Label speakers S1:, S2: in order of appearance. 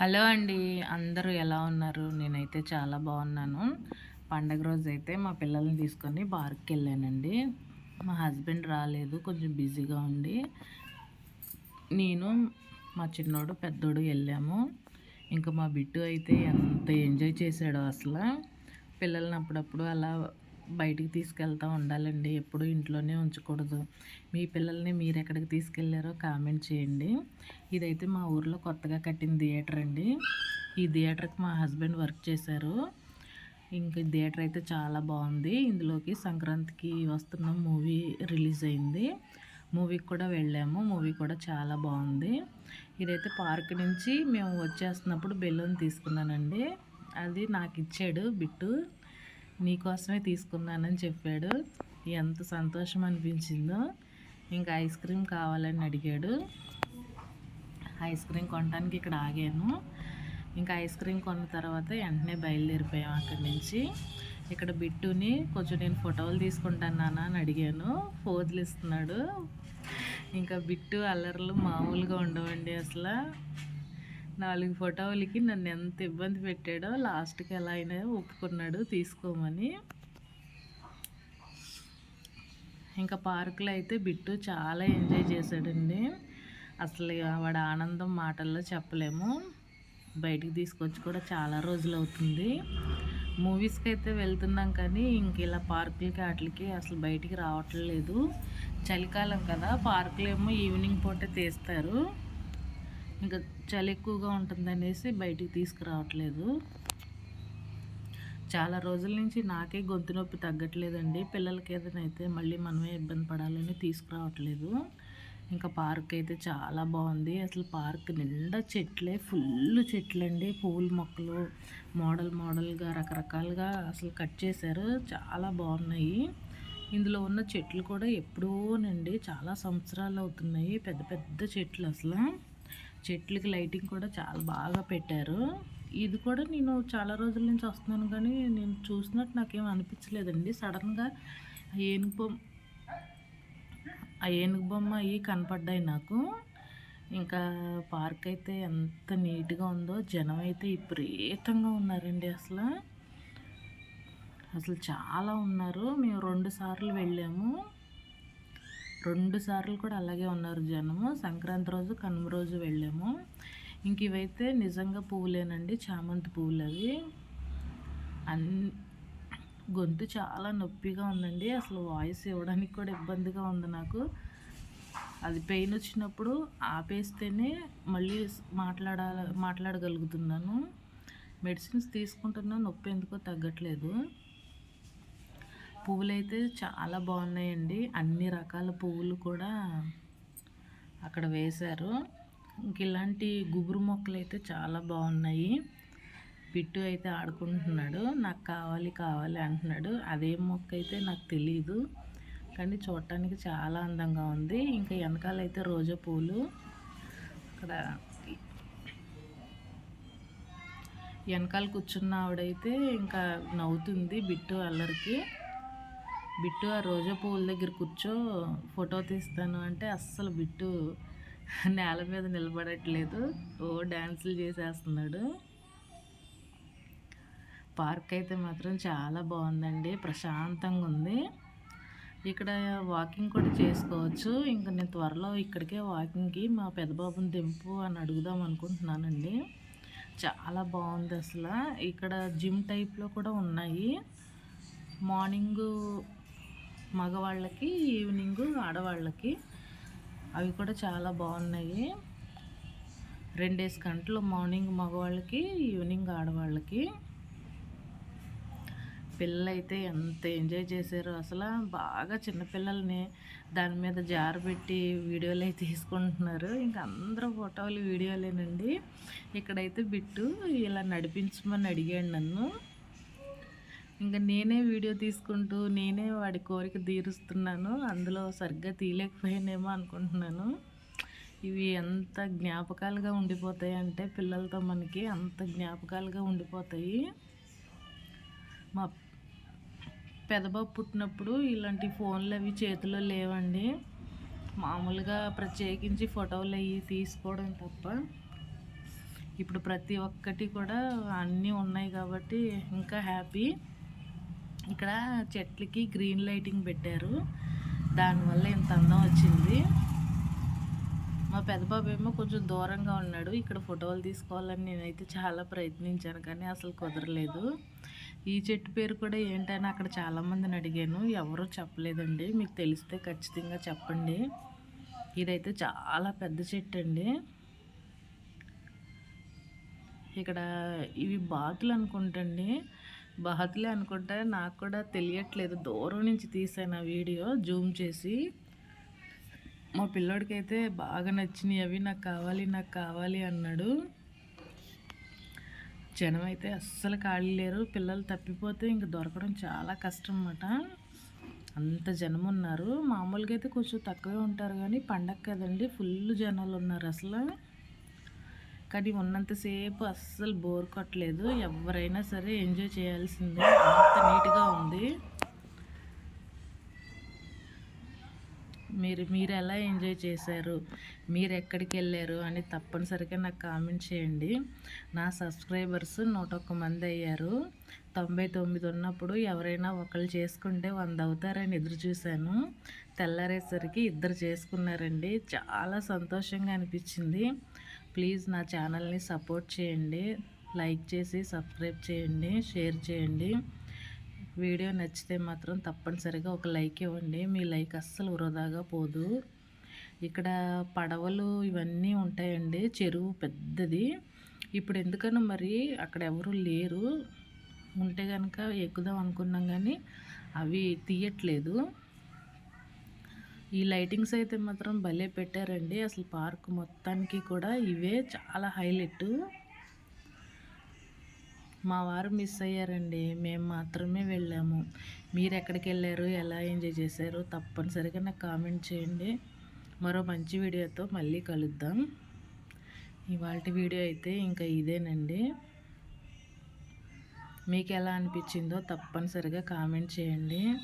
S1: Hello అండి అందరూ ఎలా ఉన్నారు? నేనైతే చాలా బాగున్నాను. పండగ రోజు అయితే మా పిల్లల్ని తీసుకొని పార్క్కి వెళ్ళానండి. మా హస్బెండ్ రాలేదు కొంచెం బిజీగా ఉండి. నేను మా చిన్నోడు పెద్దోడు వెళ్ళాము. ఇంకా మా బిట్టు అయితే ఎంత ఎంజాయ్ చేశాడో అసలు. పిల్లల్ని అప్పుడప్పుడు అలా బయటికి తీసుకెళ్తూ ఉండాలండి. ఎప్పుడు ఇంట్లోనే ఉంచకూడదు. మీ పిల్లల్ని మీరు ఎక్కడికి తీసుకెళ్ళారో కామెంట్ చేయండి. ఇదైతే మా ఊర్లో కొత్తగా కట్టిన థియేటర్ అండి. ఈ థియేటర్కి మా హస్బెండ్ వర్క్ చేశారు. ఇంకా థియేటర్ అయితే చాలా బాగుంది. ఇందులోకి సంక్రాంతికి వస్తున్న మూవీ రిలీజ్ అయింది. మూవీకి కూడా వెళ్ళాము. మూవీ కూడా చాలా బాగుంది. ఇదైతే పార్క్ నుంచి మేము వచ్చేస్తున్నప్పుడు బెలూన్ తీసుకున్నానండి. అది నాకు ఇచ్చాడు బిట్టు. నీకోసమే తీసుకున్నానని చెప్పాడు. ఎంత సంతోషం అనిపించిందో. ఇంకా ఐస్ క్రీమ్ కావాలని అడిగాడు. ఐస్ క్రీమ్ కొనడానికి ఇక్కడ ఆగాను. ఇంకా ఐస్ క్రీమ్ కొన్న తర్వాత వెంటనే బయలుదేరిపోయాం అక్కడి నుంచి. ఇక్కడ బిట్టుని కొంచెం నేను ఫోటోలు తీసుకుంటాను అని అడిగాను. ఫోజులు ఇస్తున్నాడు. ఇంకా బిట్టు అల్లర్లు మామూలుగా ఉండవండి అసలు. నాలుగు ఫోటోలకి నన్ను ఎంత ఇబ్బంది పెట్టాడో లాస్ట్కి ఎలా అయినా ఒప్పుకున్నాడు తీసుకోమని. ఇంకా పార్కులో అయితే బిట్టు చాలా ఎంజాయ్ చేశాడండి. అసలు వాడు ఆనందం మాటల్లో చెప్పలేము. బయటికి తీసుకొచ్చి కూడా చాలా రోజులు అవుతుంది. మూవీస్కి అయితే వెళ్తున్నాం కానీ ఇంక ఇలా పార్కులకి వాటికి అసలు బయటికి రావట్లేదు. చలికాలం కదా పార్కులేమో ఈవినింగ్ పూట తీస్తారు. ఇంకా చలి ఎక్కువగా ఉంటుందనేసి బయటికి తీసుకురావట్లేదు. చాలా రోజుల నుంచి నాకే గొంతు నొప్పి తగ్గట్లేదండి. పిల్లలకి ఏదైనా అయితే మళ్ళీ మనమే ఇబ్బంది పడాలని తీసుకురావట్లేదు. ఇంకా పార్క్ అయితే చాలా బాగుంది. అసలు పార్క్ నిండా చెట్లే ఫుల్ చెట్లండి. పూల మొక్కలు మోడల్ మోడల్గా రకరకాలుగా అసలు కట్ చేశారు. చాలా బాగున్నాయి. ఇందులో ఉన్న చెట్లు కూడా ఎప్పుడూనండి చాలా సంవత్సరాలు అవుతున్నాయి. పెద్ద పెద్ద చెట్లు అసలు. చెట్లకి లైటింగ్ కూడా చాలా బాగా పెట్టారు. ఇది కూడా నేను చాలా రోజుల నుంచి వస్తున్నాను కానీ నేను చూసినట్టు నాకేం అనిపించలేదండి. సడన్గా ఏనుగు బొమ్మ ఆ ఏనుగు బొమ్మ అవి కనపడ్డాయి నాకు. ఇంకా పార్క్ అయితే ఎంత నీట్గా ఉందో జనం అయితే విపరీతంగా ఉన్నారండి అసలు. అసలు చాలా ఉన్నారు. మేము రెండు సార్లు వెళ్ళాము. రెండు సార్లు కూడా అలాగే ఉన్నారు జనము. సంక్రాంతి రోజు కనుమ రోజు వెళ్ళాము. ఇంక ఇవైతే నిజంగా పువ్వులేనండి. చామంతి పువ్వులు అవి. అన్ని గొంతు చాలా నొప్పిగా ఉందండి. అసలు వాయిస్ ఇవ్వడానికి కూడా ఇబ్బందిగా ఉంది నాకు. అది పెయిన్ వచ్చినప్పుడు ఆపేస్తేనే మళ్ళీ మాట్లాడాల మాట్లాడగలుగుతున్నాను. మెడిసిన్స్ తీసుకుంటున్నా నొప్పి ఎందుకో తగ్గట్లేదు. పువ్వులు అయితే చాలా బాగున్నాయండి. అన్ని రకాల పువ్వులు కూడా అక్కడ వేశారు. ఇంక ఇలాంటి గుబురు మొక్కలు అయితే చాలా బాగున్నాయి. పిట్టు అయితే ఆడుకుంటున్నాడు. నాకు కావాలి కావాలి అంటున్నాడు. అదే మొక్క అయితే నాకు తెలియదు కానీ చూడటానికి చాలా అందంగా ఉంది. ఇంకా వెనకాల అయితే రోజా పూలు. అక్కడ వెనకాల కూర్చున్న ఆవిడైతే ఇంకా నవ్వుతుంది బిట్టు అల్లరికి. బిట్టు ఆ రోజా పువ్వుల దగ్గర కూర్చో ఫోటో తీస్తాను అంటే అస్సలు బిట్టు నేల మీద నిలబడట్లేదు. ఓ డ్యాన్సులు చేసేస్తున్నాడు. పార్క్ అయితే మాత్రం చాలా బాగుందండి. ప్రశాంతంగా ఉంది. ఇక్కడ వాకింగ్ కూడా చేసుకోవచ్చు. ఇంకా నేను త్వరలో ఇక్కడికే వాకింగ్కి మా పెద్దబాబుని దింపు అని అడుగుదాం అనుకుంటున్నానండి. చాలా బాగుంది అసలు. ఇక్కడ జిమ్ టైప్లో కూడా ఉన్నాయి. మార్నింగు మగవాళ్ళకి ఈవినింగ్ ఆడవాళ్ళకి అవి కూడా చాలా బాగున్నాయి. రెండేసి గంటలు మార్నింగ్ మగవాళ్ళకి ఈవినింగ్ ఆడవాళ్ళకి. పిల్లలైతే ఎంత ఎంజాయ్ చేశారో అసలు. బాగా చిన్నపిల్లల్ని దాని మీద జారు పెట్టి వీడియోలు అయితే తీసుకుంటున్నారు. ఇంకా అందరూ ఫోటోలు వీడియోలేనండి. ఇక్కడైతే బిట్టు ఇలా నడిపించమని అడిగాడు నన్ను. ఇంకా నేనే వీడియో తీసుకుంటూ నేనే వాడి కోరిక తీరుస్తున్నాను. అందులో సరిగ్గా తీయలేకపోయానేమో అనుకుంటున్నాను. ఇవి ఎంత జ్ఞాపకాలుగా ఉండిపోతాయి అంటే పిల్లలతో మనకి అంత జ్ఞాపకాలుగా ఉండిపోతాయి. మా పెదబాబు పుట్టినప్పుడు ఇలాంటి ఫోన్లు అవి చేతిలో లేవండి. మామూలుగా ప్రత్యేకించి ఫోటోలు అవి తీసుకోవడం తప్ప ఇప్పుడు ప్రతి ఒక్కటి కూడా అన్నీ ఉన్నాయి కాబట్టి ఇంకా హ్యాపీ. ఇక్కడ చెట్లకి గ్రీన్ లైటింగ్ పెట్టారు. దానివల్ల ఇంత అందం వచ్చింది. మా పెద్ద బాబు ఏమో కొంచెం దూరంగా ఉన్నాడు. ఇక్కడ ఫోటోలు తీసుకోవాలని నేనైతే చాలా ప్రయత్నించాను కానీ అసలు కుదరలేదు. ఈ చెట్టు పేరు కూడా ఏంటని అక్కడ చాలామందిని అడిగాను. ఎవరూ చెప్పలేదండి. మీకు తెలిస్తే ఖచ్చితంగా చెప్పండి. ఇదైతే చాలా పెద్ద చెట్టు అండి. ఇక్కడ ఇవి బాతులు అనుకుంటండి బాతులే అనుకుంటా నాకు కూడా తెలియట్లేదు. దూరం నుంచి తీసాను ఆ వీడియో జూమ్ చేసి. మా పిల్లోడికి అయితే బాగా నచ్చినాయి అవి నాకు కావాలి నాకు కావాలి అన్నాడు. జనం అయితే అస్సలు ఖాళీ లేరు. పిల్లలు తప్పిపోతే ఇంక దొరకడం చాలా కష్టం అన్నమాట అంత జనం ఉన్నారు. మామూలుగా అయితే కొంచెం తక్కువే ఉంటారు కానీ పండగ కదండి ఫుల్ జనాలు ఉన్నారు అసలు. కానీ ఉన్నంతసేపు అస్సలు బోర్ కొట్టలేదు. ఎవరైనా సరే ఎంజాయ్ చేయాల్సిందే. అంత నీట్గా ఉంది. మీరు మీరు ఎలా ఎంజాయ్ చేశారు? మీరు ఎక్కడికి వెళ్ళారు? అని తప్పనిసరిగా నాకు కామెంట్ చేయండి. నా సబ్స్క్రైబర్స్ నూట ఒక్క మంది అయ్యారు. తొంభై తొమ్మిది ఉన్నప్పుడు ఎవరైనా ఒకళ్ళు చేసుకుంటే వంద అవుతారని ఎదురు చూశాను. తెల్లారేసరికి ఇద్దరు చేసుకున్నారండి. చాలా సంతోషంగా అనిపించింది. ప్లీజ్ నా ఛానల్ని సపోర్ట్ చేయండి. లైక్ చేసి సబ్స్క్రైబ్ చేయండి షేర్ చేయండి. వీడియో నచ్చితే మాత్రం తప్పనిసరిగా ఒక లైక్ ఇవ్వండి. మీ లైక్ అస్సలు వృధాగా పోదు. ఇక్కడ పడవలు ఇవన్నీ ఉంటాయండి. చెరువు పెద్దది. ఇప్పుడు ఎందుకన్నా మరి అక్కడ ఎవరు లేరు. ఉంటే కనుక ఎక్కుదాం అనుకున్నాం కానీ అవి తీయట్లేదు. ఈ లైటింగ్స్ అయితే మాత్రం భలే పెట్టారండి. అసలు పార్క్ మొత్తానికి కూడా ఇవే చాలా హైలైట్. మా వారు మిస్ అయ్యారండి. మేము మాత్రమే వెళ్ళాము. మీరు ఎక్కడికి వెళ్ళారు? ఎలా ఎంజాయ్ చేశారు? తప్పనిసరిగా నాకు కామెంట్ చేయండి. మరో మంచి వీడియోతో మళ్ళీ కలుద్దాం. ఇవాళ వీడియో అయితే ఇంకా ఇదేనండి. మీకు ఎలా అనిపించిందో తప్పనిసరిగా కామెంట్ చేయండి.